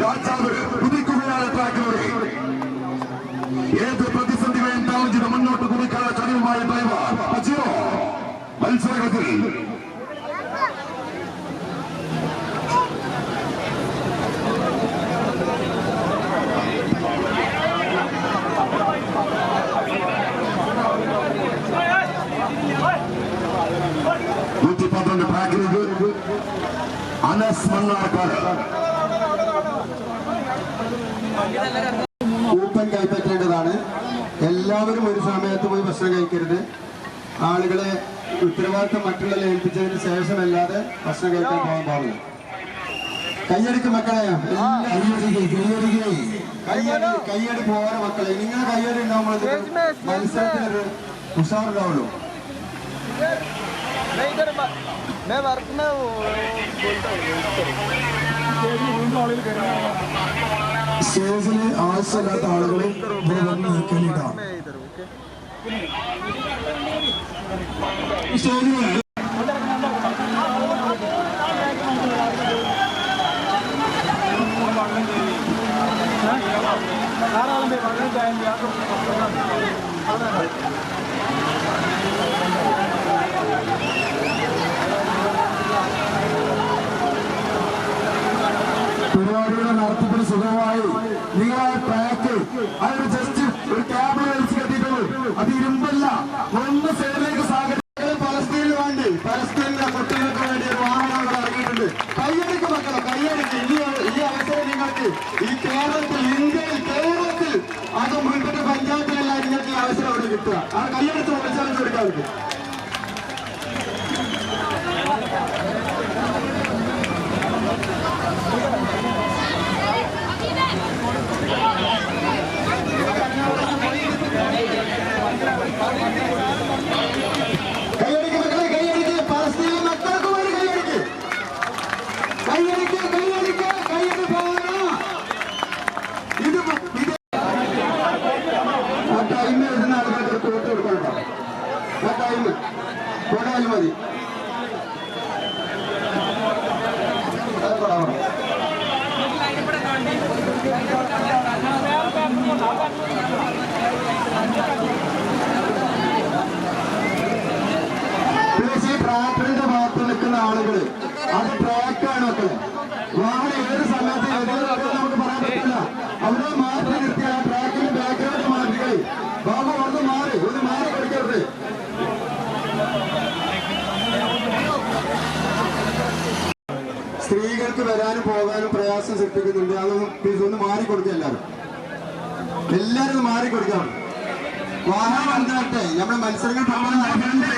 രാജാവ് കുതിക്കുകയാണ് ട്രാക്കിലൂടെ ഏത് പ്രതിസന്ധികളെയും താഴ്ച മുന്നോട്ട് കുതിക്കാനുള്ള കഴിവുമായ ഡ്രൈവർ അജിയോ മത്സരത്തിൽ നൂറ്റി പന്ത്രണ്ട് ട്രാക്കിലേക്ക് അനസ് മണ്ണാർക്കാട് കൂപ്പൻ കൈപ്പറ്റേണ്ടതാണ്. എല്ലാവരും ഒരു സമയത്ത് പോയി ഭക്ഷണം കഴിക്കരുത്. ആളുകളെ ഉത്തരവാദിത്തം മറ്റുള്ളവരെ ഏൽപ്പിച്ചതിന് ശേഷമല്ലാതെ ഭക്ഷണം കഴിക്കാൻ പോകാൻ പാടില്ല. കയ്യടിക്ക് മക്കളെ. കയ്യടി കയ്യടി പോകാൻ മക്കളെ. നിങ്ങളെ കയ്യടി ഉണ്ടാകുമ്പോൾ മത്സരത്തിനൊരു ഉഷാറുണ്ടാവുള്ളൂ मैं സ്റ്റേജിന് ആവശ്യമില്ലാത്ത ആളുകളെ ഇവിടെ വന്ന് നിൽക്കേണ്ടതാണ് സ്റ്റേജിനുണ്ട് ധാരാളം പേര് വളരെ നടത്തിപ്പിന് സുഖമായി. നിങ്ങളെ ട്രാക്ക് അതിന് ജസ്റ്റ് ഒരു ക്യാബ് വലിച്ചു കെട്ടിയിട്ടുള്ളൂ. അത് ഇരുമ്പല്ല. ഒന്ന് സൈഡിലേക്ക് സാഗരം പലസ്തീനിന് വേണ്ടി. പലസ്തീനിലെ കുട്ടികൾക്ക് വേണ്ടി ഒരു വാഹനം അവിടെ ഇറങ്ങിയിട്ടുണ്ട്. കയ്യടിക്ക് മക്കളെ കയ്യടിക്ക്. ഈ ഈ അവസരം നിങ്ങൾക്ക് ഈ കേരളത്തിൽ ഇന്ത്യയിൽ കേരളത്തിൽ അതും വീട്ടിന്റെ പഞ്ചായത്തിലല്ല നിങ്ങൾക്ക് ഈ അവസരം അവിടെ കിട്ടുക. ആ കയ്യടിച്ച് വിളിച്ചാലും കൊടുക്കാൻ പറ്റും കയ്യടിക്ക് മക്കളെ കയ്യടിക്ക് പലസ്തീനിലെ മക്കൾക്ക് വേണ്ടി കയ്യടിക്ക് കയ്യടിക്ക് കയ്യടിക്ക് കയ്യടി പോകണം ഇത് ഇത് ആ ടൈം എഴുതുന്ന ആൾക്കാർക്ക് ഒരു കോട്ട് കൊടുക്കണോ ആ ടൈം കൊടാലും മതി അത് കൊടാവണം പ്ലസ് ഈ ട്രാക്ടറിന്റെ ഭാഗത്ത് നിൽക്കുന്ന ആളുകൾ അത് ട്രാക്കാണ് മക്കളെ വാഹനം ഏത് സമയത്ത് നമുക്ക് പറയാൻ പറ്റില്ല. അവിടെ മാറ്റി നിർത്തി ആ ബാക്ക്ഗ്രൗണ്ട് ബാക്കിലോട്ട് മാറ്റുകളി ബാബു ഒന്ന് മാറി ഒന്ന് മാറി കളിക്കരുത്. സ്ത്രീകൾക്ക് വരാനും പോകാനും പ്രയാസം സൃഷ്ടിക്കുന്നുണ്ട്. അതൊന്നും പ്ലീസ് ഒന്ന് മാറി കൊടുക്കുക എല്ലാവരും. എല്ലാവരും ഒന്ന് മാറി കൊടുക്കണം. വാഹനം വന്നിട്ടെ. നമ്മുടെ മത്സരങ്ങൾ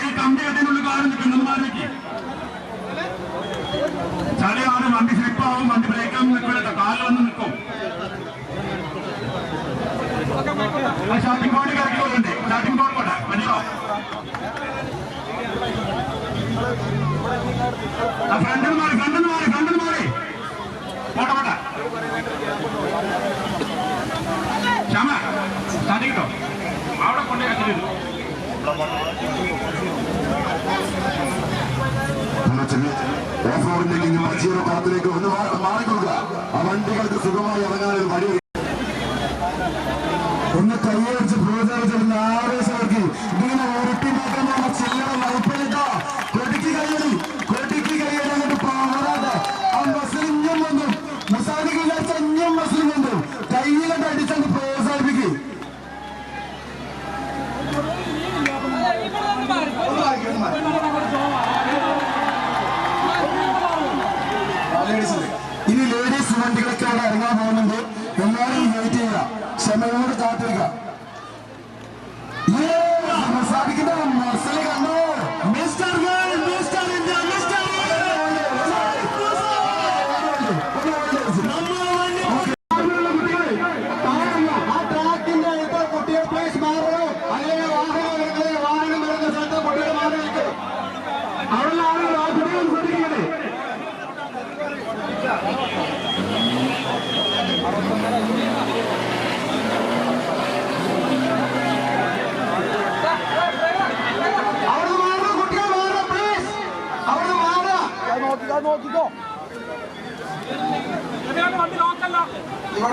ഈ കമ്പി അതിനുള്ളിൽ കാലം നിൽക്കുന്നത് മാറിക്ക് ചളിയാണ് വണ്ടി സ്ലിപ്പാവും വണ്ടി ബ്രേക്കാൻ നിൽക്കില്ല കാലിൽ വന്ന് നിൽക്കും ഷാപ്പിംഗ് ബോർഡ് കറക്കിക്കൊള്ളുണ്ട് ഷാപ്പിംഗ് ബോർഡ് പോട്ടെ മനസ്സിലോ ഫ്രണ്ടിൽ മാറി ഫ്രണ്ടിൽ മാറി ഫ്രണ്ടിൽ മാറി പോട്ടെ പോട്ടെ ശ്യാമ സ്റ്റാർട്ടിങ് കിട്ടോ അവിടെ കൊണ്ടേ കത്തിരുന്നു ഓഫ് റോഡിലേക്ക് ഇനി മച്ചിയുടെ പാലത്തിലേക്ക് ഒന്ന് മാറിക്കൊടുക്കുക. ആ വണ്ടികൾക്ക് സുഖമായി ഇറങ്ങാൻ ഒരു വഴി ഒന്ന് കൈയടിച്ച് ലേഡീസ് വണ്ടികളൊക്കെ അവിടെ ഇറങ്ങാൻ പോകുന്നുണ്ട്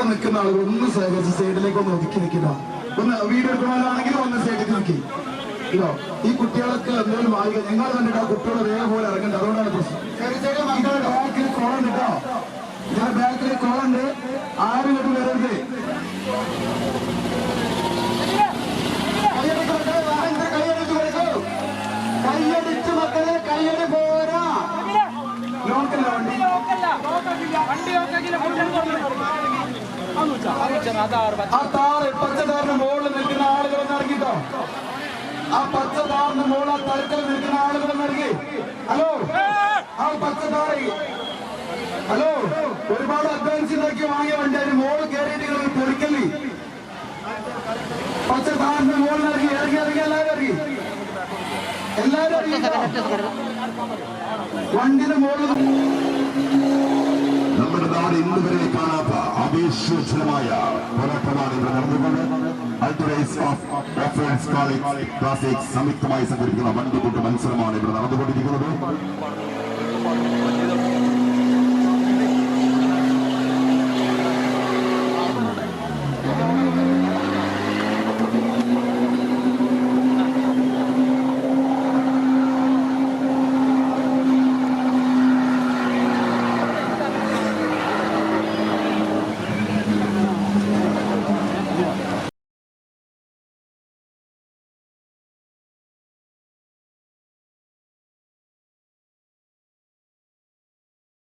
ഇവിടെ നിൽക്കുന്ന ആളുകൾ ഒന്ന് സഹകരിച്ച് സൈഡിലേക്ക് ഒന്ന് ഒതുക്കി നിൽക്കുക ഒന്ന് വീഡിയോ എടുക്കണമെന്നാണെങ്കിൽ ഒന്ന് സൈഡിൽ നിൽക്കി ഇതോ ഈ കുട്ടികളൊക്കെ എന്തെങ്കിലും വായിക്കുക ഞങ്ങൾ കണ്ടിട്ട് ആ കുട്ടികൾ പോലെ ഇറങ്ങണ്ട അതുകൊണ്ടാണ് പ്രശ്നം. ബാക്കിൽ കോളുണ്ട് കേട്ടോ. ഇതിന്റെ ബാക്കിൽ കോളുണ്ട്. ആരും ഇങ്ങോട്ട് വരരുത്. കൈയടിച്ച് മക്കളെ കൈയടി പോരാ. ലോക്കല്ല വണ്ടി? ആ താറ് പച്ചതാറിന് മുകളിൽ നിൽക്കുന്ന ആളുകൾ ഇറങ്ങിട്ടോ ആ പച്ചതാറിന് മുകളിൽ ആ നിൽക്കുന്ന ആളുകൾ ഇറങ്ങി ഹലോ? ആ പച്ച താറി ഹലോ? ഒരുപാട് അഡ്വാൻസ് ഉണ്ടാക്കി വാങ്ങിയ വണ്ടി അതിന് മോൾ കയറിയിട്ട് നിങ്ങൾ പച്ചതാറിന് മുകളിൽ ഇറങ്ങി ഇറങ്ങി ഇറങ്ങി എല്ലാവരും ഇറങ്ങി എല്ലാവരും ഇറങ്ങി വണ്ടിന് മുകളിൽ നമ്മുടെ നാട് ഇന്ന് വരെ അപേക്ഷോജ്വലമായ പോരാട്ടമാണ് ഇവിടെ നടന്നുകൊണ്ട് അൾട്ടറൈസ് ഓഫ് ഓഫേഴ്സ് കോളേജ് ക്ലാസിക് സംയുക്തമായി സംഘടിപ്പിക്കുന്ന വണ്ടിക്കൂട്ട് മത്സരമാണ് ഇവിടെ നടന്നുകൊണ്ടിരിക്കുന്നത്.